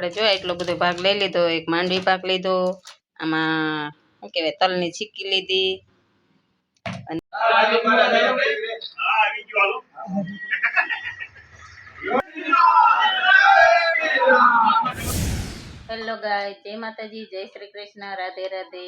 આપણે જો એટલો બધો ભાગ લઈ લીધો એક માંડવી પાક લીધો આમાં શું કહેવાય તલની છીકી લીધી. અને હેલો ગાય જય માતાજી જય શ્રી કૃષ્ણ રાધે રાધે.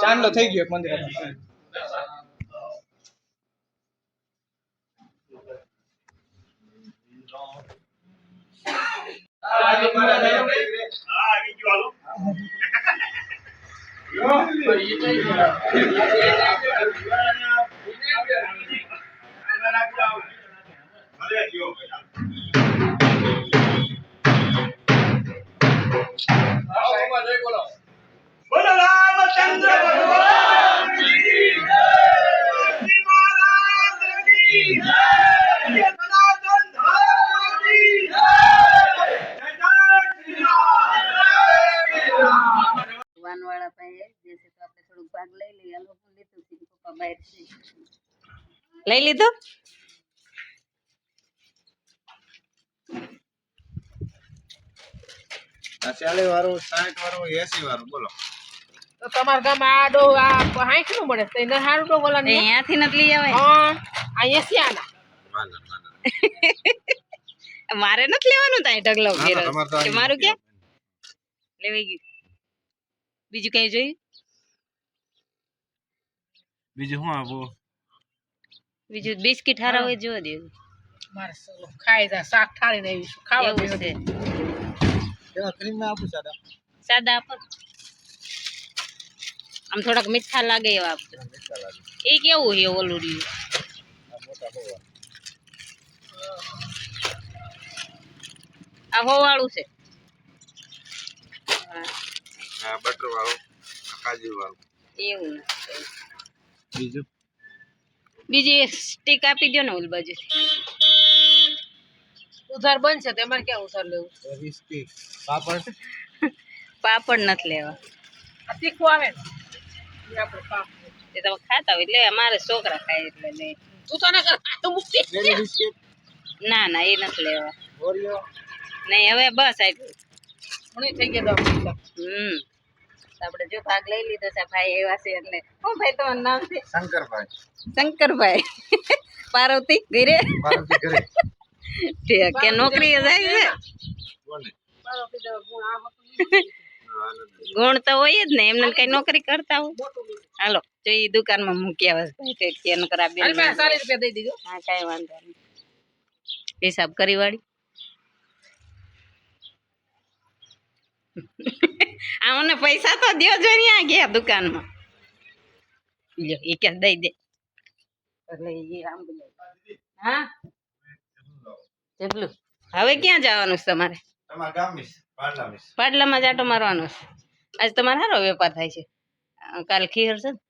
ચાંદલો થઈ ગયો મંદિર બોલો લઈ લીધું? ચાલીસ વાળું સાઠ વાળું એસી વાળું બોલો. તો તમારા ગામમાં આ ડો આ હાઈટનું મળે તો એને સારું ડો બોલા અહીંયાથી નથી લઈ આવે હા આ એસી આના મારે નથી લેવાનું ત્યાં ઢગલો મારું ક્યાં લેવાઈ ગયું. બીજું કઈ જોયું? બીજું શું આપો? બીજું બિસ્કિટ હારા હોય જોવા દે. મારે ખાઈ જાય શાક ઠારી ને ખાવા એવું છે. કેવા આપું સાદા. સાદા આપો. આમ થોડાક મીઠા લાગે એવા આપજો એ કેવું છે ઓલું રહ્યું આ મોટા બહુ આવે. આ હો વાળું છે. હા, બટર વાળું કાજુ વાળું. એવું. બીજું? બીજી એક સ્ટીક આપી દો ને ઓલ બાજુ ઉધાર બનશે તો એમાં ક્યાં ઉધાર લેવું? પાપડ? પાપડ નથી લેવા. તીખું આવે ને. આપણે પાપ. એ તમે ખાતા હોય એટલે અમારે છોકરા ખાય એટલે લે. તું તો ના કર તો મુક્તિ ના ના એ નથી લેવા. નહીં હવે બસ આટલું ઘણી થઈ ગયા હમ. આપણે જો ભાગ લઈ લીધો છે ભાઈ એવા છે એટલે. હું ભાઈ તમારું નામ છે? શંકરભાઈ. શંકરભાઈ. પાર્વતી ઘરે? ઠીક કે નોકરી જાય છે? ગુણ તો હોય જ ને એમને કઈ નોકરી કરતા હોય. હાલો જો એ દુકાનમાં મૂકી આવે. છે ભાઈ કે એનું કરા બે ચાલીસ રૂપિયા દઈ દીધો. હા કઈ વાંધો નહીં. હિસાબ કરી વાળી. આમને પૈસા તો દો જો ત્યાં ગયા દુકાનમાં. લ્યો એ કે દઈ દે. એટલે એ આમ બોલે. હા? જબલું હવે ક્યાં જવાનું છે તમારે? પાટલામાં જાટો મારવાનો છે. આજ તમારે સારો વેપાર થાય છે. કાલ ખીર છે ને?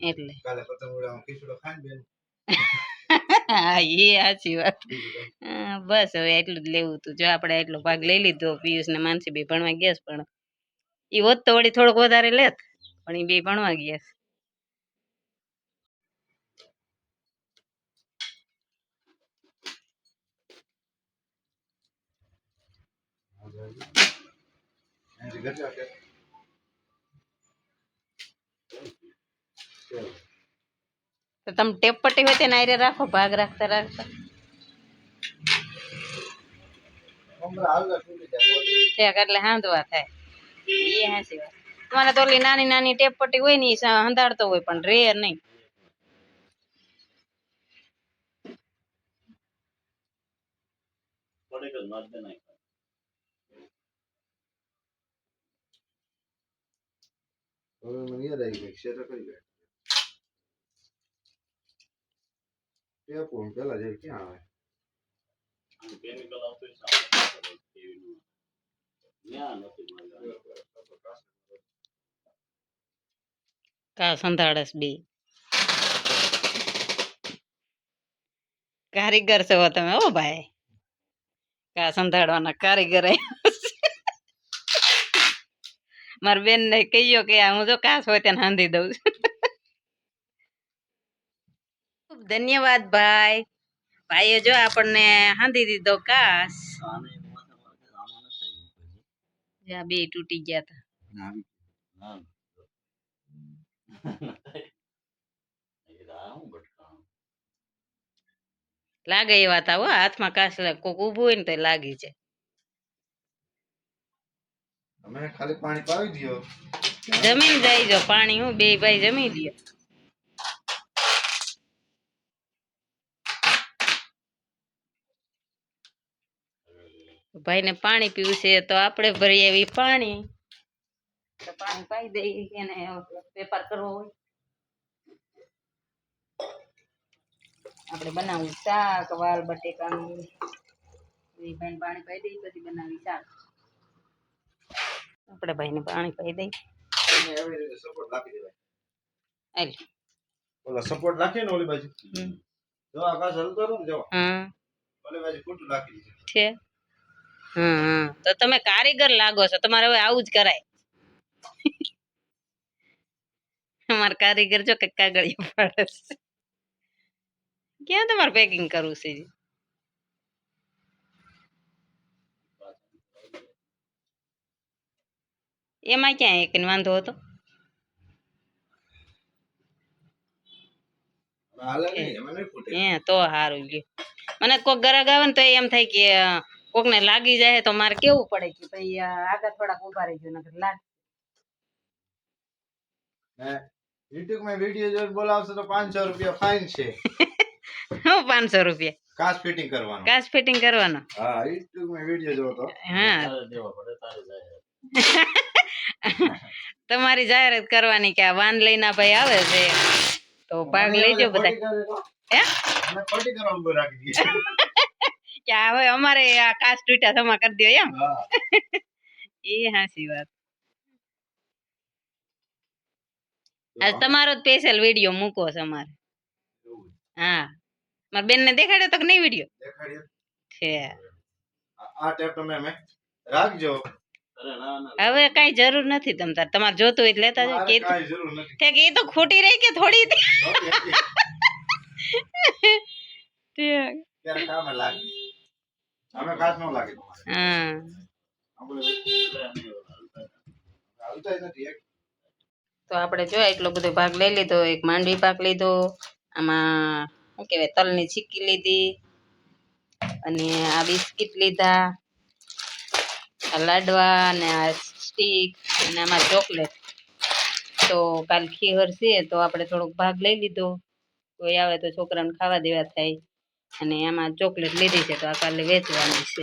એટલે. કાલે પતંગ ઉડાવવાનો ખીચડો ખાઈને બેન હા એ સાચી વાત. બસ હવે એટલું જ લેવું હતું. જો આપણે એટલો ભાગ લઈ લીધો પિયુષ ને માનસી બી ભણવા ગયા પણ એ હોત તો વળી થોડોક વધારે લેત પણ એ બે ભણવા ગયા છે. તો તમે ટેપ પટ્ટી હોય તેને આયરે રાખો ભાગ રાખતા રાખતા. ત્યાં એટલે હાંધવા થાય. એ હાચી વાત તમારે તો ઓલી નાની નાની ટેપ પટ્ટી હોય ને એ હંધાડતો હોય પણ રે નહીં. હવે મને યાદ આવી ગઈ, શેર કરી ગયા તે કોણ પેલા જાય ક્યાં આવે? કેમિકલ આવતું સારું ટીવીનું ત્યાં નથી મળ્યા કા સંધાડસ બે. કારીગર છો તમે ઓ ભાઈ. કા સંધાડવાના કારીગર મારા બેન ને કહીયો કે હું જો કાસ હોય તેને હાંધી દઉં છું. ખૂબ ધન્યવાદ ભાઈ. ભાઈએ જો આપણને હાંધી દીધો કાસ આને મોઢામાં આમાં નથી આવ્યું જ્યાં બે તૂટી ગયા હતા આ લાગે એવા તા હાથમાં કાસ કોક ઊભું હોય ને તો લાગી જાય તમે ખાલી પાણી પાવી દો જમીન જાય જો પાણી હું બે ભાઈ જમી લ્યો ભાઈને પાણી પીવું છે તો આપણે ભરી આવી પાણી. તો પાણી પાઈ દઈએ એને વેપાર કરવો હોય. આપણે બનાવવું શાક વાલ બટેકાનું. એ ભાઈને પાણી પાઈ દઈએ પછી બનાવી શાક. આપણે ભાઈને પાણી પાઈ દઈએ રીતે સપોર્ટ રાખી દેવાય. ઓલા સપોર્ટ રાખીએ ને ઓલી બાજુ? જો આકાશ હલ રહો ને જો. હા ઓલી બાજુ ખોટું રાખી દીધું. છે. તો તમે કારીગર લાગો છો તમારે હવે આવું જ કરાય. અમારે કારીગર જો કઈ કાગળી પડે છે. ક્યાં તમારે પેકિંગ કરવું છે? એમાં ક્યાં એક વાંધો હતો? હે તો સારું ગયું. મને કોક ગરગ આવે ને તો એમ થાય કે કોકને લાગી જાય તો મારે કેવું પડે કે ભાઈ આગળ થોડાક ઊભા રહી ગયો નકર લાગ. યુટ્યુબમાં વીડિયો જો બોલાવશો તો પાંચસો રૂપિયા ફાઈન છે. હું પાંચસો રૂપિયા? કાચ ફિટિંગ કરવાનો. કાચ ફિટિંગ કરવાનો? હા યુટ્યુબમાં વીડિયો જો તો. હા. દેવા પડે તારે જાય તમારી જાહેરાત કરવાની કે આ વાન લઈને ભાઈ આવે છે. તો ભાગ લેજો બધા. હે? અને ખોટી કરવા ઊભો રાખી દીધી કે હવે અમારે આ કાચ તૂટ્યા જમા કરી દો એમ. એ હાસી વાત. આજ તમારો જ સ્પેશિયલ વીડિયો મૂકો છે અમારે. હા. મારા બેન ને દેખાડ્યો તો કે નહીં વીડિયો છે. આ- ટેપ તમે અમે રાખજો. હવે કઈ જરૂર નથી તમ તાર. તમારે જોતું હોય લેતા જાઓ. કે જરૂર નથી. ઠેક એ તો ખોટી રહી કે થોડી કામે લાગે. અમે કાચ ન લાગે હા. તો આપણે જો એટલો બધો ભાગ લઈ લીધો એક માંડવી પાક લીધો આમાં શું કહેવાય તલની ચીક્કી લીધી અને આ બિસ્કિટ લીધા આ લાડવા અને આ સ્ટીક અને આમાં ચોકલેટ. તો કાલ ખીહર છે તો આપણે થોડોક ભાગ લઈ લીધો. કોઈ આવે તો છોકરાને ખાવા દેવા થાય. અને એમાં ચોકલેટ લીધી છે તો આ કાલે વેચવાની છે.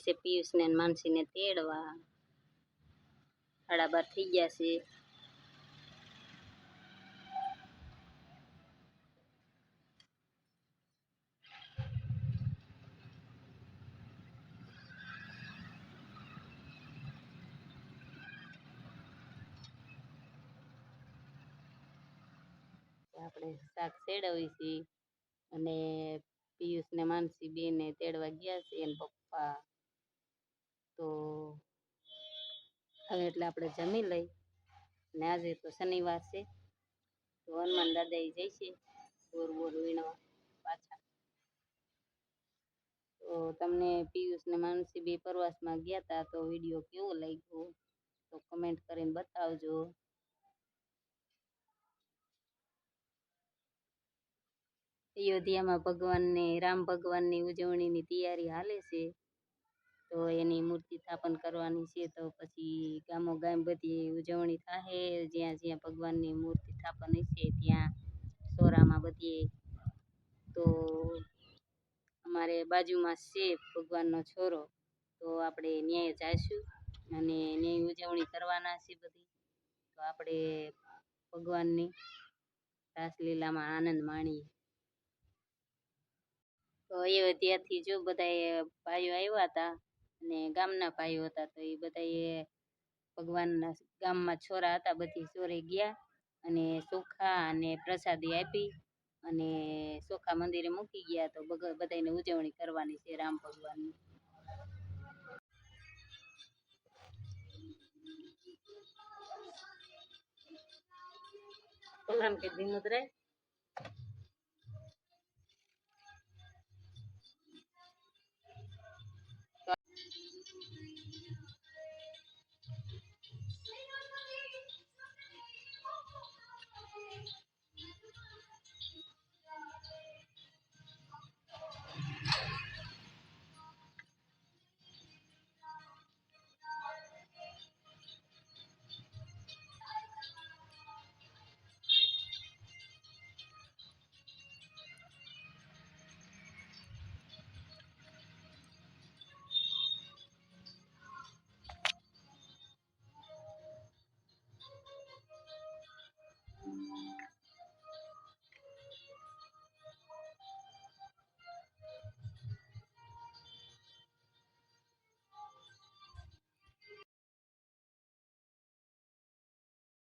આવી છે પિયુષને માનસીને તેડવા. હડાબાર થઈ ગયા છે. આપણે શાક સેડવી છે અને પિયુષ ને માનસી બે ને તેડવા ગયા છે એના પપ્પા તો હવે એટલે આપણે જમી લઈ. ને આજે તો શનિવાર છે. તો હનુમાન દાદા એ જઈશે બોર બોર વીણવા પાછા. તો તમને પિયુષ ને માનસી બે પ્રવાસમાં ગયા હતા તો વીડિયો કેવો લાગ્યો? તો કમેન્ટ કરીને બતાવજો. અયોધ્યામાં ભગવાનને રામ ભગવાનની ઉજવણીની તૈયારી હાલે છે. તો એની મૂર્તિ સ્થાપન કરવાની છે તો પછી ગામો ગામ બધી ઉજવણી થશે જ્યાં જ્યાં ભગવાનની મૂર્તિ સ્થાપન છે ત્યાં સોરામાં બધીએ તો અમારે બાજુમાં છે ભગવાનનો છોરો. તો આપણે ન્યાય જઈશું અને ન્યાય ઉજવણી કરવાના છે બધી. તો આપણે ભગવાનની રાસલીલામાં આનંદ માણીએ. તો અયોધ્યાથી જો બધા ભાઈઓ આવ્યા હતા અને ગામના ભાઈઓ હતા તો એ બધાએ ભગવાનના ગામમાં છોરા હતા, બધી ચોરે ગયા અને ચોખા અને પ્રસાદી આપી અને ચોખા મંદિરે મૂકી ગયા તો બધાને ઉજવણી કરવાની છે રામ ભગવાનની. કે ધીમું જ રહે?